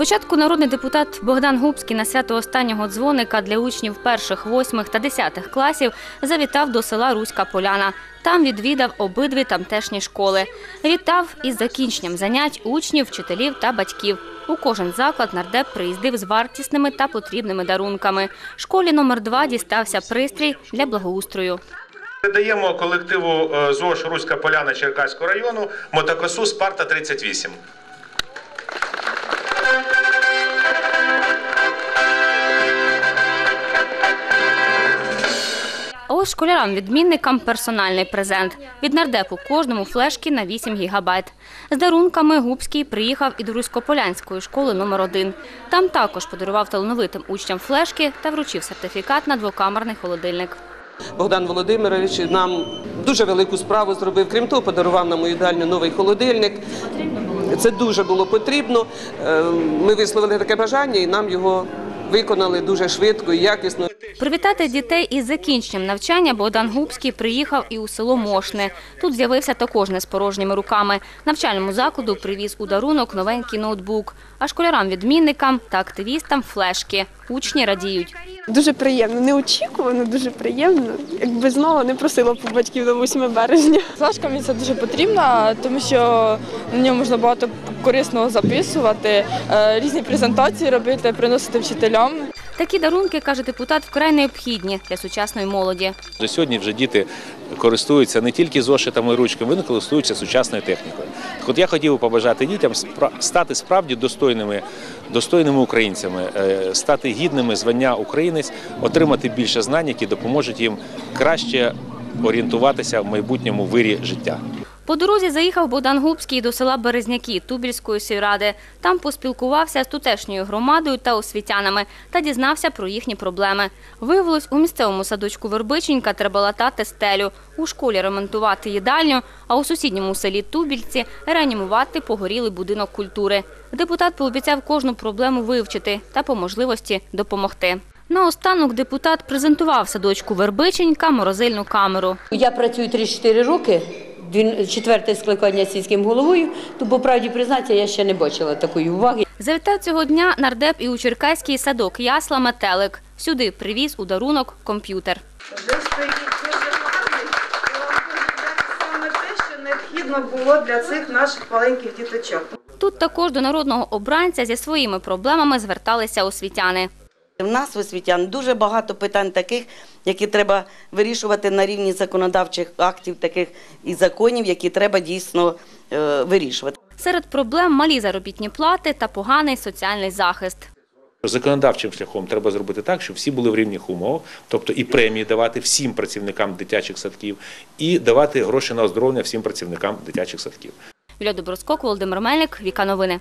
Спочатку народний депутат Богдан Губський на свято останнього дзвоника для учнів перших, восьмих та десятих класів завітав до села Руська Поляна. Там відвідав обидві тамтешні школи. Вітав із закінченням занять учнів, вчителів та батьків. У кожен заклад нардеп приїздив з вартісними та потрібними дарунками. Школі номер 2 дістався пристрій для благоустрою. Передаємо колективу е, ЗОЖ Руська Поляна Черкаського району мотокосу Спарта 38. А ось школярам-відмінникам персональний презент. Від нардепу кожному флешки на 8 гігабайт. З дарунками Губський приїхав і до Руськополянської школи номер 1 Там також подарував талановитим учням флешки та вручив сертифікат на двокамерний холодильник. Богдан Володимирович нам дуже велику справу зробив. Крім того, подарував нам у їдальню новий холодильник. Це дуже було потрібно. Е, Ми висловили таке бажання і нам його виконали дуже швидко і якісно. Привітати дітей із закінченням навчання Богдан Губський приїхав і у село Мошне. Тут з'явився також не з порожніми руками. Навчальному закладу привіз у дарунок новенький ноутбук, а школярам-відмінникам та активістам флешки. Учні радіють. Дуже приємно, неочікувано, дуже приємно. Якби знову не просила по батьків до 8 березня. Флешка мені це дуже потрібна, тому що на ньому можна багато корисного записувати, е, різні презентації робити, приносити вчителям. Такі дарунки, каже депутат, вкрай необхідні для сучасної молоді. Вже сьогодні вже діти користуються не тільки зошитами і ручками, вони користуються сучасною технікою. Так от я хотів би побажати дітям стати справді достойними, достойними українцями, е, стати гідними звання українець, отримати більше знань, які допоможуть їм краще орієнтуватися в майбутньому вирі життя. По дорозі заїхав Богдан Губський до села Березняки Тубільської сільради. Там поспілкувався з тутешньою громадою та освітянами та дізнався про їхні проблеми. Виявилось, у місцевому садочку Вербиченька треба латати стелю, у школі ремонтувати їдальню, а у сусідньому селі Тубільці реанімувати погорілий будинок культури. Депутат пообіцяв кожну проблему вивчити та по можливості допомогти. Наостанок депутат презентував садочку Вербиченька морозильну камеру. Я працюю 3-4 роки, четверте скликання сільським головою, то по правді признатися, я ще не бачила такої уваги. Завітав цього дня нардеп і у Черкаський садок Ясла Метелик. Сюди привіз у дарунок комп'ютер. Те, що необхідно було для цих наших маленьких діточок. Тут також до народного обранця зі своїми проблемами зверталися освітяни. У нас в освітян дуже багато питань таких, які треба вирішувати на рівні законодавчих актів, таких і законів, які треба дійсно е, вирішувати. Серед проблем малі заробітні плати та поганий соціальний захист. Законодавчим шляхом треба зробити так, щоб всі були в рівних умовах, тобто і премії давати всім працівникам дитячих садків, і давати гроші на оздоровлення всім працівникам дитячих садків. Юлія Доброскок, Володимир Мельник, Віка Новини.